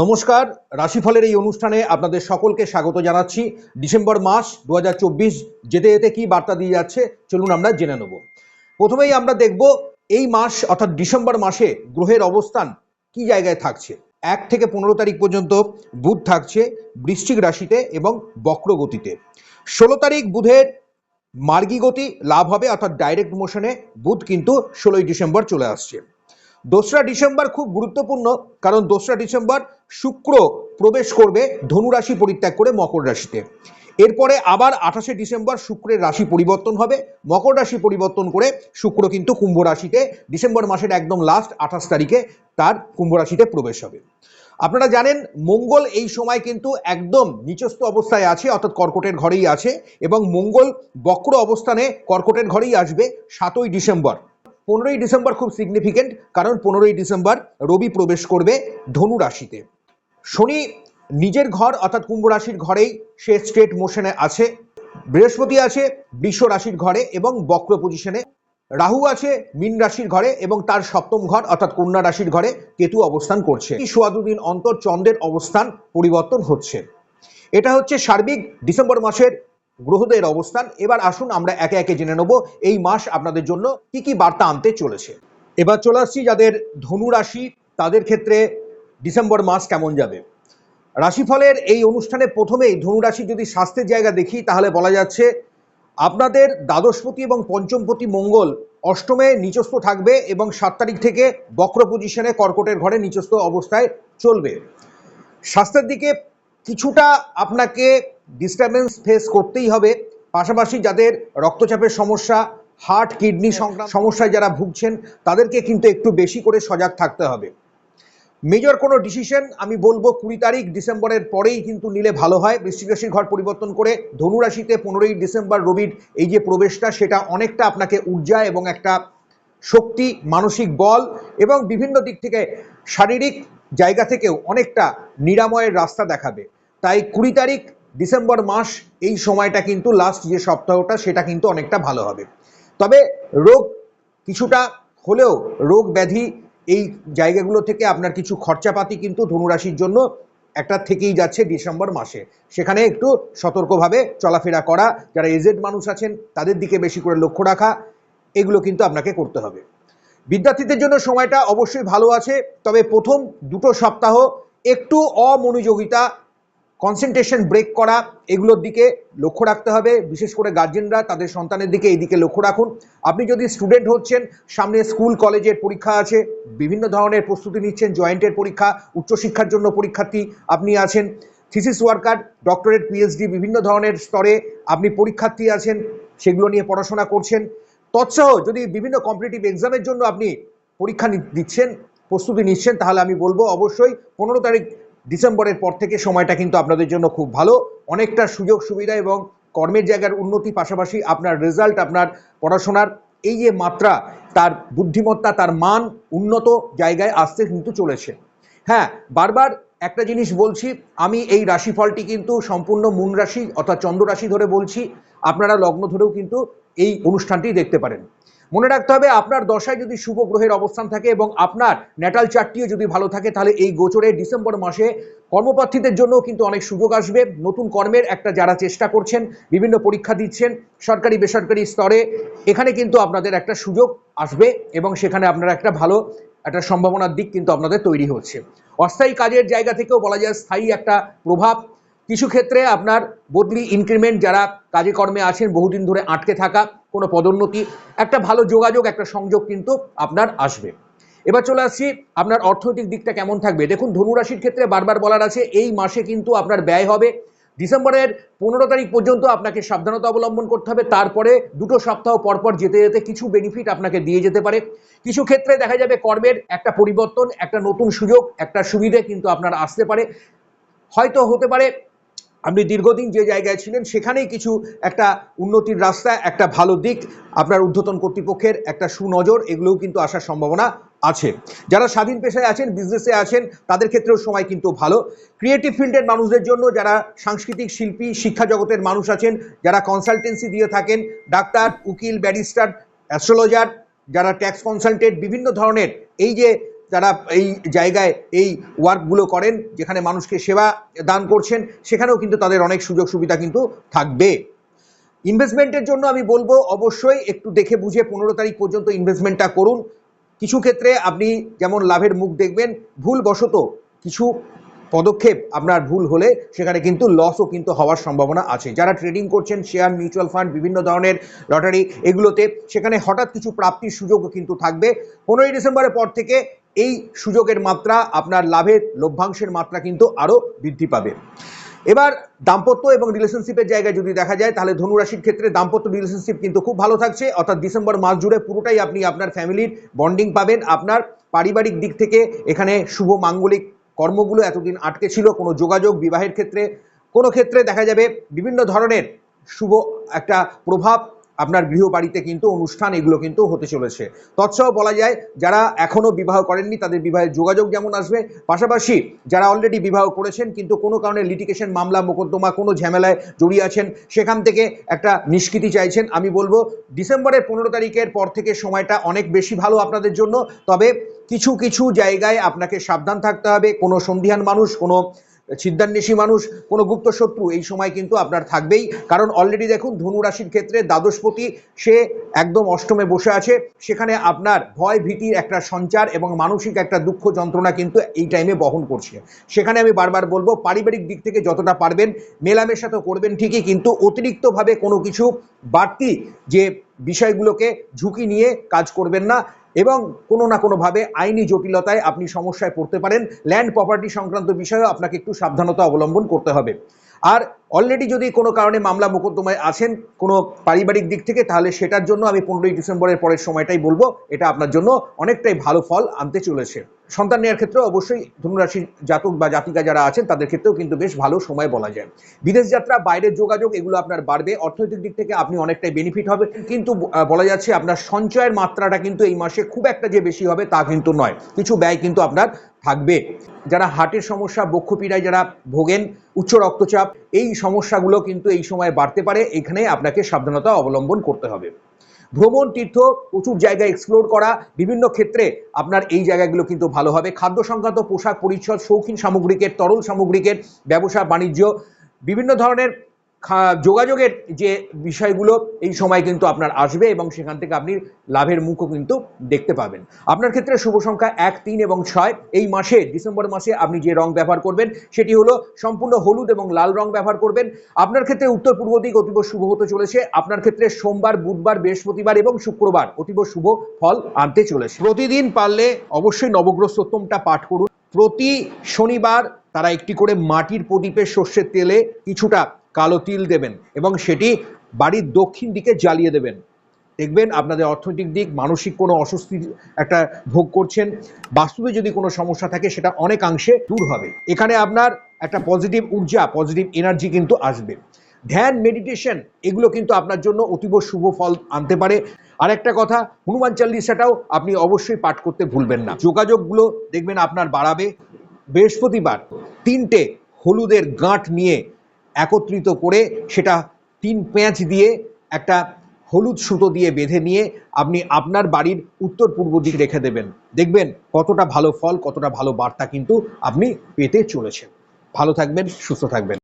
নমস্কার, রাশিফলের এই অনুষ্ঠানে আপনাদের সকলকে স্বাগত জানাচ্ছি। ডিসেম্বর মাস দু হাজার চব্বিশ, যেতে যেতে কি বার্তা দিয়ে যাচ্ছে, চলুন আমরা জেনে নেব। প্রথমেই আমরা দেখব, এই মাস অর্থাৎ ডিসেম্বর মাসে গ্রহের অবস্থান কি জায়গায় থাকছে? এক থেকে পনেরো তারিখ পর্যন্ত বুধ থাকছে বৃশ্চিক রাশিতে এবং বক্রগতিতে। ষোলো তারিখ বুধের মার্গী গতি লাভ হবে, অর্থাৎ ডাইরেক্ট মোশনে বুধ কিন্তু ষোলোই ডিসেম্বর চলে আসছে। দোসরা ডিসেম্বর খুব গুরুত্বপূর্ণ, কারণ দোসরা ডিসেম্বর শুক্র প্রবেশ করবে ধনু রাশি পরিত্যাগ করে মকর রাশিতে। এরপরে আবার আঠাশে ডিসেম্বর শুক্রের রাশি পরিবর্তন হবে, মকর রাশি পরিবর্তন করে শুক্র কিন্তু কুম্ভ রাশিতে, ডিসেম্বর মাসের একদম লাস্ট আঠাশ তারিখে তার কুম্ভ রাশিতে প্রবেশ হবে। আপনারা জানেন, মঙ্গল এই সময় কিন্তু একদম নিচস্থ অবস্থায় আছে, অর্থাৎ কর্কটের ঘরেই আছে, এবং মঙ্গল বক্র অবস্থানে কর্কটের ঘরেই আসবে সাতই ডিসেম্বর। পনেরোই ডিসেম্বর খুব সিগনিফিকেন্ট কারণ পনেরোই ডিসেম্বর রবি প্রবেশ করবে ধনু রাশিতে। শনি নিজের ঘর অর্থাৎ কুম্ভ রাশির ঘরেই সে স্ট্রেট মোশনে আছে, বৃহস্পতি আছে বৃষ রাশির ঘরে এবং বক্র পজিশনে রাহু আছে মীন রাশির ঘরে এবং তার সপ্তম ঘর অর্থাৎ কন্যা রাশির ঘরে কেতু অবস্থান করছে। এই সোয়া দুদিন অন্তর চন্দ্রের অবস্থান পরিবর্তন হচ্ছে। এটা হচ্ছে সার্বিক ডিসেম্বর মাসের গ্রহদের অবস্থান। এবার আসুন আমরা একে একে জেনে নেব এই মাস আপনাদের জন্য কি কি বার্তা আনতে চলেছে। এবার চলে আসছি যাদের ধনু রাশি, তাদের ক্ষেত্রে ডিসেম্বর মাস কেমন যাবে? রাশিফলের এই অনুষ্ঠানে প্রথমেই ধনু রাশি যদি স্বাস্থ্যের জায়গা দেখি, তাহলে বলা যাচ্ছে আপনাদের দ্বাদশপতি এবং পঞ্চমপতি মঙ্গল অষ্টমে নিচস্থ থাকবে এবং সাত তারিখ থেকে বক্র পজিশনে কর্কটের ঘরে নিচস্থ অবস্থায় চলবে। স্বাস্থ্যের দিকে কিছুটা আপনাকে ডিস্টারবেন্স ফেস করতেই হবে। পাশাপাশি যাদের রক্তচাপের সমস্যা হার্ট কিডনি সমস্যায় যারা ভুগছেন তাদেরকে কিন্তু একটু বেশি করে সজাগ থাকতে হবে। মেজর কোনো ডিসিশন আমি বলব কুড়ি তারিখ ডিসেম্বরের পরেই কিন্তু নিলে ভালো হয়। বৃশ্চিক রাশির ঘর পরিবর্তন করে ধনুরাশিতে পনেরোই ডিসেম্বর রবির এই যে প্রবেশটা সেটা অনেকটা আপনাকে ঊর্জা এবং একটা শক্তি মানসিক বল এবং বিভিন্ন দিক থেকে শারীরিক জায়গা থেকেও অনেকটা নিরাময়ের রাস্তা দেখাবে। তাই কুড়ি তারিখ ডিসেম্বর মাস, এই সময়টা কিন্তু লাস্ট যে সপ্তাহটা, সেটা কিন্তু অনেকটা ভালো হবে। তবে রোগ কিছুটা হলেও রোগ ব্যাধি এই জায়গাগুলো থেকে আপনার কিছু খরচাপাতি কিন্তু ধনুরাশির জন্য একটা থেকেই যাচ্ছে ডিসেম্বর মাসে। সেখানে একটু সতর্কভাবে চলাফেরা করা, যারা এজেড মানুষ আছেন, তাদের দিকে বেশি করে লক্ষ্য রাখা, এগুলো কিন্তু আপনাকে করতে হবে। বিদ্যার্থীদের জন্য সময়টা অবশ্যই ভালো আছে, তবে প্রথম দুটো সপ্তাহ একটু অমনোযোগিতা কনসেন্ট্রেশন ব্রেক করা, এগুলোর দিকে লক্ষ্য রাখতে হবে। বিশেষ করে গার্জেনরা তাদের সন্তানের দিকে এই দিকে লক্ষ্য রাখুন। আপনি যদি স্টুডেন্ট হচ্ছেন, সামনে স্কুল কলেজের পরীক্ষা আছে, বিভিন্ন ধরনের প্রস্তুতি নিচ্ছেন জয়েন্টের পরীক্ষা, উচ্চশিক্ষার জন্য পরীক্ষার্থী আপনি আছেন থিসিস ওয়ার্কার ডক্টরেট পিএইচডি বিভিন্ন ধরনের স্তরে আপনি পরীক্ষার্থী আছেন, সেগুলো নিয়ে পড়াশোনা করছেন। তৎসহ যদি বিভিন্ন কম্পিটিটিভ এক্সামের জন্য আপনি পরীক্ষা দিচ্ছেন, প্রস্তুতি নিচ্ছেন, তাহলে আমি বলব অবশ্যই পনেরো তারিখ ডিসেম্বরের পর থেকে সময়টা কিন্তু আপনাদের জন্য খুব ভালো। অনেকটা সুযোগ সুবিধা এবং কর্মের জায়গার উন্নতি পাশাপাশি আপনার রেজাল্ট আপনার পড়াশোনার এই যে মাত্রা, তার বুদ্ধিমত্তা, তার মান উন্নত জায়গায় আসতে কিন্তু চলেছে। হ্যাঁ বারবার একটা জিনিস বলছি, আমি এই রাশিফলটি কিন্তু সম্পূর্ণ মূন রাশি অর্থাৎ চন্দ্র রাশি ধরে বলছি, আপনারা লগ্ন ধরেও কিন্তু এই অনুষ্ঠানটি দেখতে পারেন। মনে রাখতে হবে, আপনার দশায় যদি শুভ গ্রহের অবস্থান থাকে এবং আপনার ন্যাটাল চারটিও যদি ভালো থাকে, তাহলে এই গোচরে ডিসেম্বর মাসে কর্মপ্রার্থীদের জন্য কিন্তু অনেক সুযোগ আসবে। নতুন কর্মের একটা যারা চেষ্টা করছেন, বিভিন্ন পরীক্ষা দিচ্ছেন, সরকারি, বেসরকারি স্তরে, এখানে কিন্তু আপনাদের একটা সুযোগ আসবে এবং সেখানে আপনারা একটা ভালো, একটা সম্ভাবনার দিক কিন্তু আপনাদের তৈরি হচ্ছে। অস্থায়ী কাজের জায়গা থেকেও বলা যায় স্থায়ী একটা প্রভাব। কিছু ক্ষেত্রে আপনার বদলি ইনক্রিমেন্ট যারা কাজে কর্মে আছেন, বহুদিন ধরে আটকে থাকা কোনো পদোন্নতি, একটা ভালো যোগাযোগ, একটা সংযোগ কিন্তু আপনার আসবে। এবার চলে আসছি, আপনার অর্থনৈতিক দিকটা কেমন থাকবে? দেখুন, ধনুরাশির ক্ষেত্রে বারবার বলার আছে, এই মাসে কিন্তু আপনার ব্যয় হবে। ডিসেম্বরের পনেরো তারিখ পর্যন্ত আপনাকে সাবধানতা অবলম্বন করতে হবে, তারপরে দুটো সপ্তাহ পরপর যেতে যেতে কিছু বেনিফিট আপনাকে দিয়ে যেতে পারে। কিছু ক্ষেত্রে দেখা যাবে কর্মের একটা পরিবর্তন, একটা নতুন সুযোগ, একটা সুবিধে কিন্তু আপনার আসতে পারে। হয়তো হতে পারে আপনি দীর্ঘদিন যে জায়গায় ছিলেন, সেখানেই কিছু একটা উন্নতির রাস্তা, একটা ভালো দিক আপনার ঊর্ধ্বতন কর্তৃপক্ষের একটা সুনজর, এগুলোও কিন্তু আসার সম্ভাবনা আছে। যারা স্বাধীন পেশায় আছেন বিজনেসে আছেন, তাদের ক্ষেত্রেও সময় কিন্তু ভালো। ক্রিয়েটিভ ফিল্ডের মানুষদের জন্য যারা সাংস্কৃতিক শিল্পী, শিক্ষা জগতের মানুষ আছেন, যারা কনসালটেন্সি দিয়ে থাকেন, ডাক্তার, উকিল ব্যারিস্টার অ্যাস্ট্রোলজার যারা ট্যাক্স কনসালটেন্ট বিভিন্ন ধরনের, এই যে যারা এই জায়গায় এই ওয়ার্কগুলো করেন, যেখানে মানুষকে সেবা দান করছেন, সেখানেও কিন্তু তাদের অনেক সুযোগ সুবিধা কিন্তু থাকবে। ইনভেস্টমেন্টের জন্য আমি বলব, অবশ্যই একটু দেখে বুঝে পনেরো তারিখ পর্যন্ত ইনভেস্টমেন্টটা করুন। কিছু ক্ষেত্রে আপনি যেমন লাভের মুখ দেখবেন, ভুলবশত কিছু পদক্ষেপ আপনার ভুল হলে সেখানে কিন্তু লসও কিন্তু হওয়ার সম্ভাবনা আছে। যারা ট্রেডিং করছেন শেয়ার মিউচুয়াল ফান্ড বিভিন্ন ধরনের লটারি এগুলোতে সেখানে হঠাৎ কিছু প্রাপ্তির সুযোগও কিন্তু থাকবে। পনেরোই ডিসেম্বরের পর থেকে এই সুযোগের মাত্রা, আপনার লাভের লভ্যাংশের মাত্রা কিন্তু আরও বৃদ্ধি পাবে। এবার দাম্পত্য এবং রিলেশনশিপের জায়গায় যদি দেখা যায়, তাহলে ধনুরাশির ক্ষেত্রে দাম্পত্য রিলেশনশিপ কিন্তু খুব ভালো থাকছে। অর্থাৎ ডিসেম্বর মাস জুড়ে পুরোটাই আপনি আপনার ফ্যামিলির বন্ডিং পাবেন। আপনার পারিবারিক দিক থেকে এখানে শুভ মাঙ্গলিক কর্মগুলো এতদিন আটকে ছিল, কোনো যোগাযোগ, বিবাহের ক্ষেত্রে। কোনো ক্ষেত্রে দেখা যাবে বিভিন্ন ধরনের শুভ একটা প্রভাব আপনার গৃহবাড়িতে কিন্তু অনুষ্ঠান এগুলো কিন্তু হতে চলেছে। তৎসহ বলা যায়, যারা এখনও বিবাহ করেননি তাদের বিবাহের যোগাযোগ যেমন আসবে, পাশাপাশি যারা অলরেডি বিবাহ করেছেন কিন্তু কোনো কারণে লিটিকেশন মামলা, মোকদ্দমা কোনো ঝামেলায় জড়িয়ে আছেন, সেখান থেকে একটা নিষ্কৃতি চাইছেন। আমি বলব, ডিসেম্বরের পনেরো তারিখের পর থেকে সময়টা অনেক বেশি ভালো আপনাদের জন্য, তবে কিছু কিছু জায়গায় আপনাকে সাবধান থাকতে হবে। কোনো সন্ধিহান মানুষ, কোনো ছিদ্দান্বেষী মানুষ, কোনো গুপ্ত শত্রু এই সময় কিন্তু আপনার থাকবেই। কারণ অলরেডি দেখুন, ধনু রাশির ক্ষেত্রে দ্বাদশপতি, সে একদম অষ্টমে বসে আছে। সেখানে আপনার ভয়, ভীতির একটা সঞ্চার এবং মানসিক একটা দুঃখ যন্ত্রণা কিন্তু এই টাইমে বহন করছে। সেখানে আমি বারবার বলব, পারিবারিক দিক থেকে যতটা পারবেন, মেলামেশা তো করবেন ঠিকই, কিন্তু অতিরিক্তভাবে কোনো কিছু বাড়তি যে বিষয়গুলোকে ঝুঁকি নিয়ে কাজ করবেন না। এবং কোনো না কোনোভাবে আইনি জটিলতায় আপনি সমস্যায় পড়তে পারেন। ল্যান্ড প্রপার্টি সংক্রান্ত বিষয়েও আপনাকে একটু সাবধানতা অবলম্বন করতে হবে। আর অলরেডি যদি কোনো কারণে মামলা মোকদ্দমায় আছেন কোনো পারিবারিক দিক থেকে, তাহলে সেটার জন্য আমি পনেরোই ডিসেম্বরের পরের সময়টাই বলব। এটা আপনার জন্য অনেকটাই ভালো ফল আনতে চলেছে। সন্তান নেওয়ার ক্ষেত্রে অবশ্যই ধনুরাশির জাতক বা জাতিকা যারা আছেন, তাদের ক্ষেত্রেও কিন্তু বেশ ভালো সময় বলা যায়। বিদেশ যাত্রা বাইরের যোগাযোগ, এগুলো আপনার বাড়বে। অর্থনৈতিক দিক থেকে আপনি অনেকটাই বেনিফিট হবে। কিন্তু বলা যাচ্ছে আপনার সঞ্চয়ের মাত্রাটা কিন্তু এই মাসে খুব একটা যে বেশি হবে তা কিন্তু নয়। কিছু ব্যয় কিন্তু আপনার থাকবে। যারা হার্টের সমস্যা, বক্ষপীড়ায় যারা ভোগেন, উচ্চ রক্তচাপ, এই সমস্যাগুলো কিন্তু এই সময় বাড়তে পারে, এখানে আপনাকে সাবধানতা অবলম্বন করতে হবে। ভ্রমণ, তীর্থ প্রচুর জায়গা এক্সপ্লোর করা, বিভিন্ন ক্ষেত্রে আপনার এই জায়গাগুলো কিন্তু ভালো হবে। খাদ্য সংক্রান্ত পোশাক পরিচ্ছদ, শৌখিন সামগ্রিকের, তরল সামগ্রিকের, ব্যবসা, বাণিজ্য, বিভিন্ন ধরনের যোগাযোগের যে বিষয়গুলো এই সময় কিন্তু আপনার আসবে এবং সেখান থেকে আপনি লাভের মুখও কিন্তু দেখতে পাবেন। আপনার ক্ষেত্রে শুভ সংখ্যা এক, তিন এবং ছয়। এই মাসে, ডিসেম্বর মাসে আপনি যে রং ব্যবহার করবেন, সেটি হলো সম্পূর্ণ হলুদ এবং লাল রং ব্যবহার করবেন। আপনার ক্ষেত্রে উত্তর পূর্ব দিক অতীব শুভ হতে চলেছে। আপনার ক্ষেত্রে সোমবার, বুধবার, বৃহস্পতিবার এবং শুক্রবার অতীব শুভ ফল আনতে চলেছে। প্রতিদিন পারলে অবশ্যই নবগ্রহ সত্যমটা পাঠ করুন। প্রতি শনিবার তারা একটি করে মাটির প্রদীপের সর্ষের তেলে কিছুটা কালো তিল দেবেন এবং সেটি বাড়ির দক্ষিণ দিকে জ্বালিয়ে দেবেন। দেখবেন আপনাদের অর্থনৈতিক দিক, মানসিক কোনো অস্বস্তি একটা ভোগ করছেন বাস্তবে যদি কোনো সমস্যা থাকে সেটা অনেকাংশে দূর হবে। এখানে আপনার একটা পজিটিভ ঊর্জা পজিটিভ এনার্জি কিন্তু আসবে। ধ্যান মেডিটেশন এগুলো কিন্তু আপনার জন্য অতীব শুভ ফল আনতে পারে। আর একটা কথা, হনুমান চাল্লিশাটাও আপনি অবশ্যই পাঠ করতে ভুলবেন না। যোগাযোগগুলো দেখবেন আপনার বাড়াবে। বৃহস্পতিবার তিনটে হলুদের গাঁট নিয়ে একত্রিত করে সেটা তিন পেঁয়াজ দিয়ে একটা হলুদ সুতো দিয়ে বেঁধে নিয়ে আপনি আপনার বাড়ির উত্তর পূর্ব দিক রেখে দেবেন। দেখবেন কতটা ভালো ফল, কতটা ভালো বার্তা কিন্তু আপনি পেতে চলেছেন। ভালো থাকবেন, সুস্থ থাকবেন।